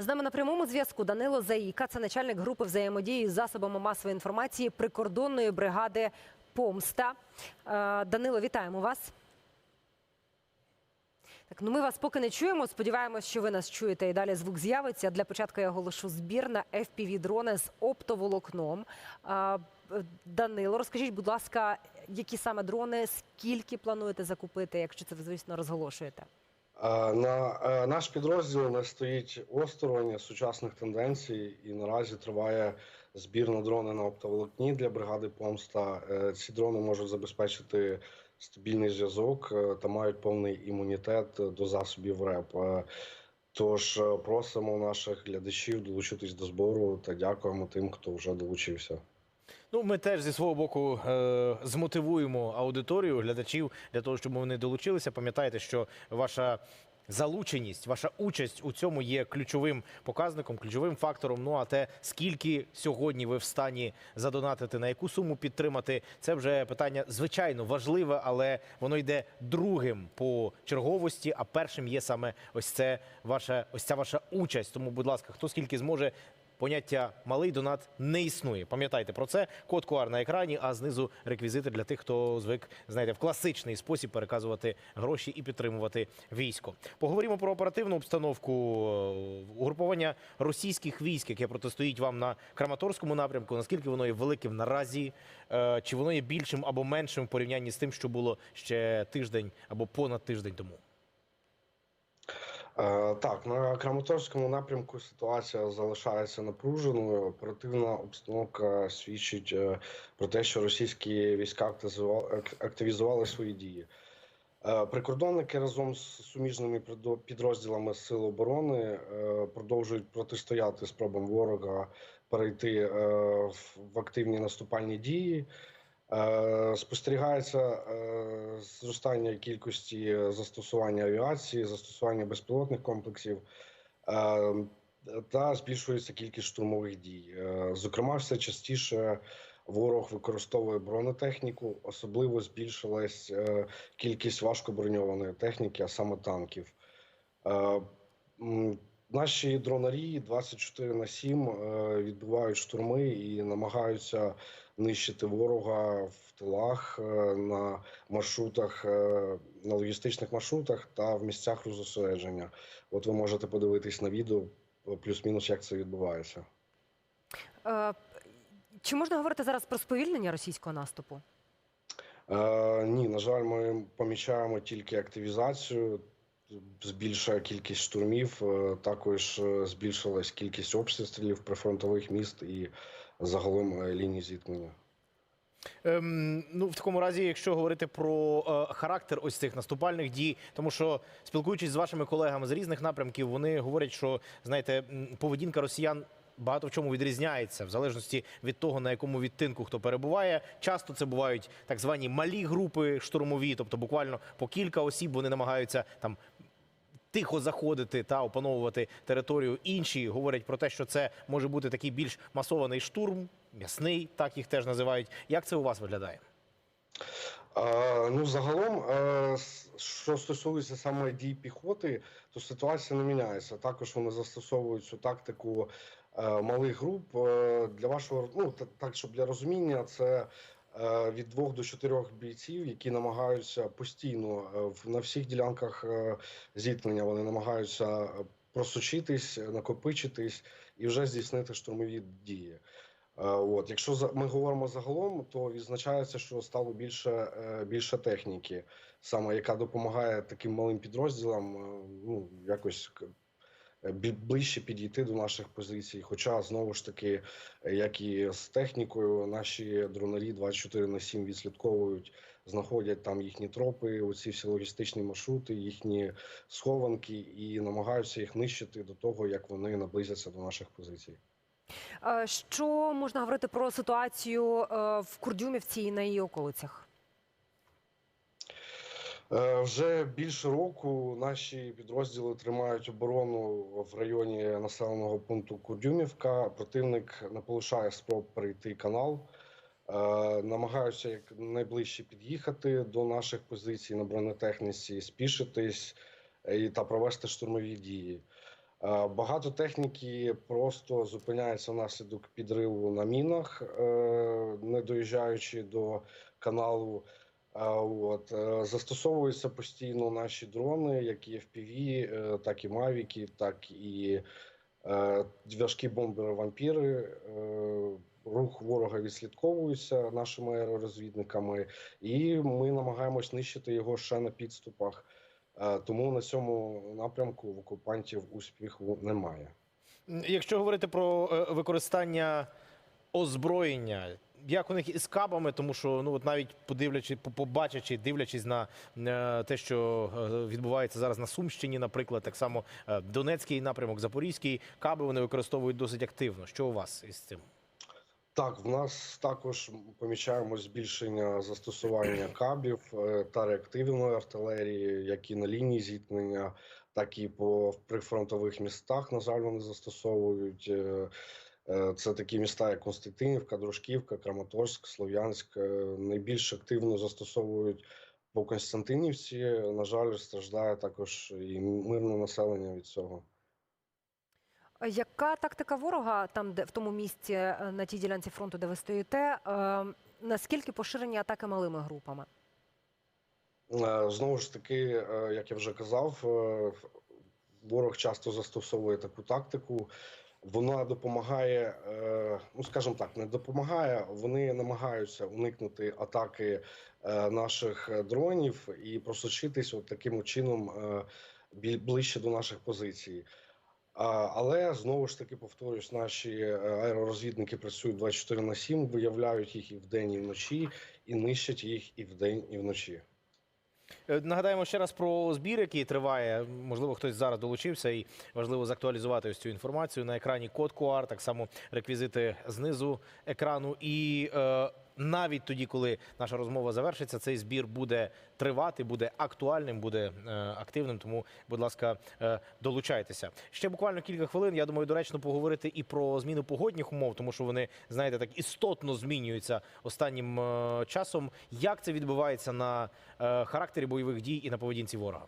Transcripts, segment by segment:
З нами на прямому зв'язку Данило Заїка, це начальник групи взаємодії з засобами масової інформації прикордонної бригади Помста. Е, Данило, вітаємо вас. Так, ну ми вас поки не чуємо. Сподіваємось, що ви нас чуєте і далі звук з'явиться. Для початку я оголошу збір на fpv дрони з оптоволокном. Е, Данило, розкажіть, будь ласка, які саме дрони, скільки плануєте закупити, якщо це звісно, розголошуєте? Е, На е, наш підрозділ не стоїть осторонь сучасних тенденцій, і наразі триває збір на дрони на оптоволокні для бригади Помста. Е, Ці дрони можуть забезпечити стабільний зв'язок та мають повний імунітет до засобів РЕП. Тож просимо наших глядачів долучитись до збору та дякуємо тим, хто вже долучився. Ну, ми теж зі свого боку е, змотивуємо аудиторію, глядачів для того, щоб вони долучилися. Пам'ятайте, що ваша залученість, ваша участь у цьому є ключовим показником, ключовим фактором. Ну а те, скільки сьогодні ви в стані задонатити, на яку суму підтримати, це вже питання звичайно важливе, але воно йде другим по черговості. А першим є саме ось це ваша ось ця ваша участь. Тому, будь ласка, хто скільки зможе. Поняття малий донат не існує. Пам'ятайте про це. Код QR на екрані, а знизу реквізити для тих, хто звик знаєте, в класичний спосіб переказувати гроші і підтримувати військо. Поговоримо про оперативну обстановку е, угруповання російських військ, яке протистоїть вам на Краматорському напрямку. Наскільки воно є великим наразі, Е, чи воно є більшим або меншим в порівнянні з тим, що було ще тиждень або понад тиждень тому? Е, Так, на Краматорському напрямку ситуація залишається напруженою. Оперативна обстановка свідчить е, про те, що російські війська активізували- свої дії. Е, Прикордонники разом з суміжними підрозділами Сил оборони продовжують протистояти спробам ворога перейти в активні наступальні дії. Е, Спостерігається е, зростання кількості застосування авіації, застосування безпілотних комплексів е, та збільшується кількість штурмових дій. Е, Зокрема, все частіше ворог використовує бронетехніку, особливо збільшилась е, кількість важкоброньованої техніки, а саме танків. Е, Наші дронарі 24 на 7 е, відбивають штурми і намагаються нищити ворога в тилах е, на маршрутах, е, на логістичних маршрутах та в місцях розосередження. От ви можете подивитись на відео е, плюс-мінус, як це відбувається. Чи можна говорити зараз про сповільнення російського наступу? Е, ні, на жаль, ми помічаємо тільки активізацію. Збільшує кількість штурмів, також збільшилась кількість обстрілів прифронтових міст і загалом е, ліній зіткнення. Ем, ну, в такому разі, якщо говорити про е, характер ось цих наступальних дій, тому що спілкуючись з вашими колегами з різних напрямків, вони говорять, що знаєте, поведінка росіян. Багато в чому відрізняється в залежності від того, на якому відтинку хто перебуває. Часто це бувають так звані малі групи штурмові, тобто буквально по кілька осіб вони намагаються там тихо заходити та опановувати територію. Інші говорять про те, що це може бути такий більш масований штурм, м'ясний, так їх теж називають. Як це у вас виглядає? Ну, загалом, е, що стосується саме дій піхоти, то ситуація не міняється. Також вони застосовують цю тактику е, малих груп. Е, Для вашого ну та- так, щоб для розуміння, це від двох до чотирьох бійців, які намагаються постійно е, на всіх ділянках е, зіткнення. Вони намагаються е, просочитись, накопичитись і вже здійснити штурмові дії. Е, От, якщо ми говоримо загалом, то відзначається, що стало більше, е, більше техніки, саме яка допомагає таким малим підрозділам е, ну, якось е, ближче підійти до наших позицій. Хоча знову ж таки, е, як і з технікою, наші дронарі 24 на 7 відслідковують, знаходять там їхні тропи, оці всі логістичні маршрути, їхні схованки, і намагаються їх нищити до того, як вони наблизяться до наших позицій. Е, Що можна говорити про ситуацію е, в Курдюмівці і на її околицях? Е, Вже більше року наші підрозділи тримають оборону в районі населеного пункту Курдюмівка. Противник не полишає спроб перейти канал. Е, Намагаються як найближче під'їхати до наших позицій на бронетехніці, спішитись е, та провести штурмові дії. Багато техніки просто зупиняється внаслідок підриву на мінах, не доїжджаючи до каналу. От е, застосовуються постійно наші дрони, як і FPV, е, так і мавіки, так і е, важкі бомбери вампіри. Рух ворога відслідковується нашими аеророзвідниками, і ми намагаємось нищити його ще на підступах. Е, Тому на цьому напрямку в окупантів успіху немає. Якщо говорити про е, використання озброєння, як у них із кабами, тому що ну от навіть подивлячи, побачачи, дивлячись на е, те, що е, відбувається зараз на Сумщині, наприклад, так само е, Донецький напрямок, Запорізький, каби вони використовують досить активно. Що у вас із цим? Так, в нас також помічаємо збільшення застосування кабів та реактивної артилерії, як і на лінії зіткнення, так і по прифронтових містах. На жаль, вони застосовують. Е, Це такі міста, як Константинівка, Дружківка, Краматорськ, Слов'янськ. Е, Найбільш активно застосовують по Константинівці. На жаль, страждає також і мирне населення від цього. Яка тактика ворога там, де в тому місці е, на тій ділянці фронту, де ви стоїте? Е, Наскільки поширені атаки малими групами? Знову ж таки, як я вже казав, ворог часто застосовує таку тактику. Вона допомагає, е, ну скажімо так, не допомагає. Вони намагаються уникнути атаки е, наших е, дронів і просочитись от таким чином ближче до наших позицій. Але знову ж таки повторюсь, наші аеророзвідники працюють 24 на 7, виявляють їх і вдень, і вночі, і нищать їх і вдень, і вночі. Е, Нагадаємо ще раз про збір, який триває. Можливо, хтось зараз долучився і важливо зактуалізувати ось цю інформацію. На екрані код QR, так само реквізити знизу екрану. І е, навіть тоді, коли наша розмова завершиться, цей збір буде тривати, буде актуальним, буде е, активним. Тому, будь ласка, е, долучайтеся. Ще буквально кілька хвилин. Я думаю, доречно поговорити і про зміну погодних умов, тому що вони, знаєте, так істотно змінюються останнім е, часом. Як це відбувається на характері бойових дій і на поведінці ворога?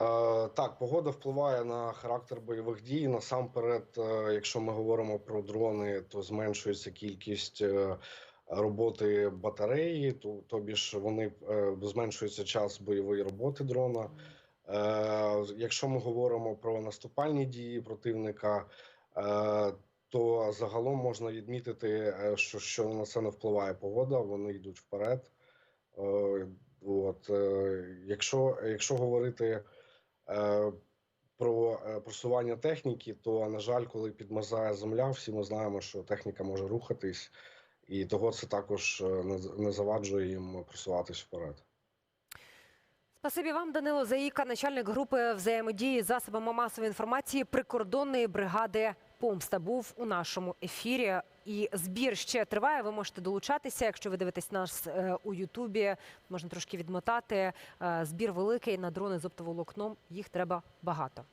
Е, Так, погода впливає на характер бойових дій. Насамперед, е, якщо ми говоримо про дрони, то зменшується кількість е, роботи батареї, то тобі ж вони зменшується час бойової роботи дрона. Якщо ми говоримо про наступальні дії противника, то загалом можна відмітити, що, що на це не впливає погода, вони йдуть вперед. От, якщо, якщо говорити про е, просування техніки, то на жаль, коли підмазає земля, всі ми знаємо, що техніка може рухатись, і того це також е, не, заваджує їм просуватись вперед. Спасибі вам, Данило Заїка, начальник групи взаємодії засобами масової інформації прикордонної бригади Помста був у нашому ефірі. І збір ще триває. Ви можете долучатися. Якщо ви дивитесь нас е, у Ютубі, можна трошки відмотати. Е, Збір великий на дрони з оптоволокном. Їх треба багато.